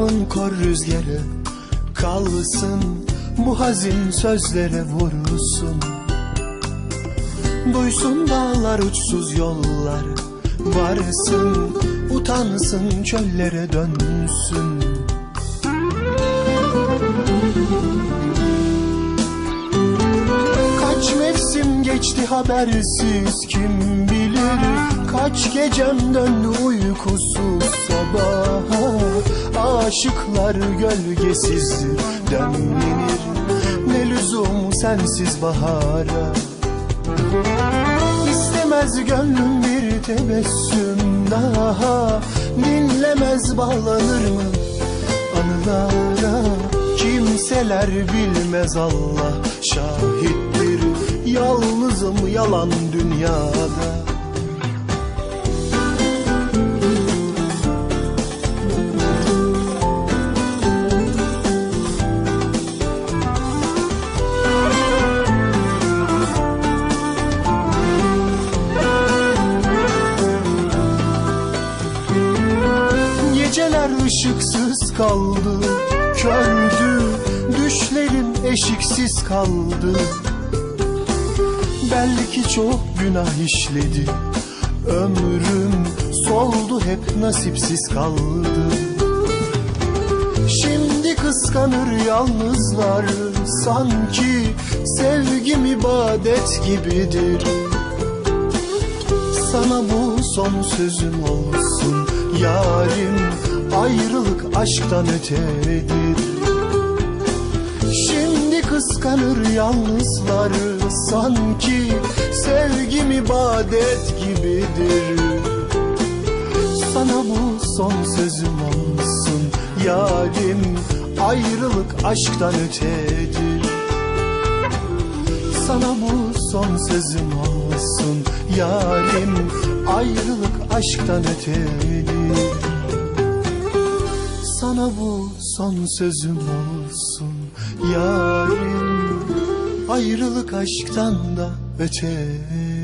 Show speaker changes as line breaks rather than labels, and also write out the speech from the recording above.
Boynun kor rüzgarı kalsın Bu hazin sözlere vurulsun Duysun dağlar uçsuz yollar Varsın. Utansın çöllere dönsün. Kaç mevsim geçti habersiz kim bilir? Kaç gecem döndü uykusuz sabaha Aşıklar gölgesiz demlenir Ne lüzum sensiz bahara. İstemez gönlüm bir tebessüm daha. Dinlemez bağlanır mı anılara? Kimseler bilmez Allah şahittir. Yalnızım yalan dünyada Geceler ışıksız kaldı. Kördü Düşlerim eşiksiz kaldı. Belki çok günah işledi. Ömrüm soldu hep nasipsiz kaldı. Şimdi kıskanır yalnızlar. Sanki sevgim ibadet gibidir. Sana bu son sözüm olsun. Yarim ayrılık aşktan ötedir. Şimdi kıskanır yalnızlar Sanki sevgim ibadet gibidir. Sana bu son sözüm olsun Yarim ayrılık aşktan ötedir. Sana bu son sözüm olsun Yarim ayrılık aşktan ötedir Sana bu son sözüm olsun. Yarim ayrılık aşktan da ötedir